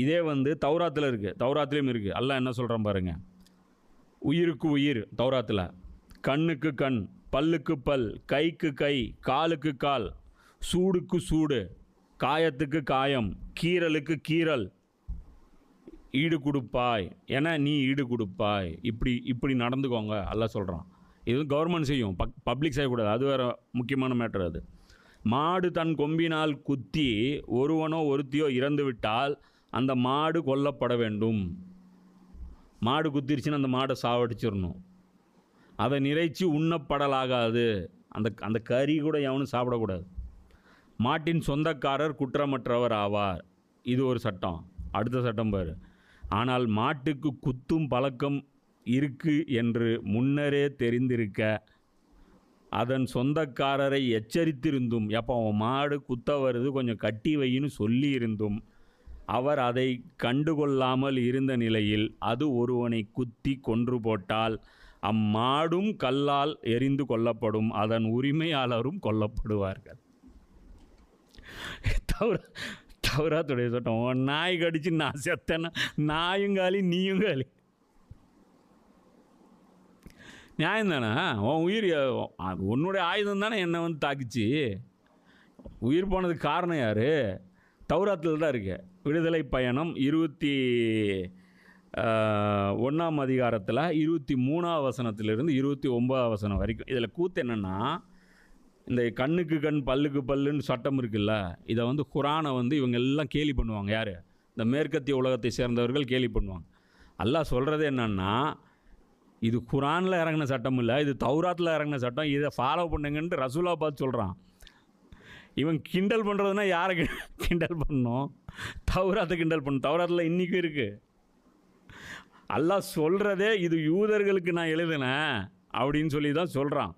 இதே வந்து தௌராத்தில் இருக்குது தௌராத்துலேயும் இருக்குது எல்லாம் என்ன சொல்கிறான் பாருங்கள் உயிருக்கு உயிர் தௌராத்தில். கண்ணுக்கு கண் பல்லுக்கு பல் கைக்கு கை காலுக்கு கால் சூடுக்கு சூடு காயத்துக்கு காயம் கீறலுக்கு கீறல். ஈடு கொடுப்பாய். என நீ ஈடு கொடுப்பாய். இப்படி இப்படி நடந்துக்கோங்க எல்லாம் சொல்கிறான் இது கவர்மெண்ட் செய்யும். பக் பப்ளிக் செய்யக்கூடாது. அது வேறு முக்கியமான மேட்ரு அது. மாடு தன் கொம்பினால் குத்தி ஒருவனோ ஒருத்தியோ இறந்து விட்டால் அந்த மாடு கொல்லப்பட வேண்டும். மாடு குத்திருச்சுன்னு அந்த மாடை சாவடிச்சிடணும். அதை நிறைச்சி உண்ணப்படலாகாது. அந்த அந்த கறி கூட எவனும் சாப்பிடக்கூடாது. மாட்டின் சொந்தக்காரர் குற்றமற்றவர் ஆவார். இது ஒரு சட்டம். அடுத்த சட்டம் பாரு. ஆனால் மாட்டுக்கு குத்தும் பழக்கம் இருக்கு என்று முன்னரே தெரிந்திருக்க அதன் சொந்தக்காரரை எச்சரித்திருந்தும் எப்போ அவன் மாடு குத்த வருது கொஞ்சம் கட்டி வைன்னு சொல்லியிருந்தும் அவர் அதை கண்டுகொள்ளாமல் இருந்த நிலையில் அது ஒருவனை குத்தி கொன்று போட்டால் அம்மாடும் கல்லால் எரிந்து கொல்லப்படும் அதன் உரிமையாளரும் கொல்லப்படுவார்கள். தவிர தவறாத்துடைய சட்டம் உன் நாய் கடிச்சு நான் செத்தேன்னா நாயும் காலி நீயும் காலி. நியாயம் தானே? உன் உயிர் உன்னுடைய ஆயுதம் தானே என்னை வந்து தாக்குச்சு? உயிர் போனதுக்கு காரணம் யார்? தௌராத்தில் தான் இருக்கு விடுதலை பயணம் இருபத்தி ஒன்றாம் அதிகாரத்தில் இருபத்தி மூணாவது வசனத்திலிருந்து இருபத்தி ஒன்பதாம் வசனம் வரைக்கும். இதில் கூத்து என்னென்னா இந்த கண்ணுக்கு கண் பல்லுக்கு பல்லுன்னு சட்டம் இருக்குல்ல இதை வந்து குரானை வந்து இவங்க எல்லாம் கேலி பண்ணுவாங்க. யார்? இந்த மேற்கத்திய உலகத்தை சேர்ந்தவர்கள் கேலி பண்ணுவாங்க. அல்லாஹ் சொல்கிறது என்னென்னா இது குரானில் இறங்கின சட்டம் இல்லை இது தௌராத்தில் இறங்கின சட்டம் இதை ஃபாலோ பண்ணுங்கன்ட்டு ரசூலா பார்த்து சொல்கிறான் இவன் கிண்டல் பண்ணுறதுனா யாரை கிண்டல் பண்ணணும் தௌராத்தை கிண்டல் பண்ணும். தௌராத்தில் இன்றைக்கும் இருக்குது அல்லாஹ் சொல்கிறதே இது யூதர்களுக்கு நான் எழுதினேன் அப்படின்னு சொல்லி தான் சொல்கிறான்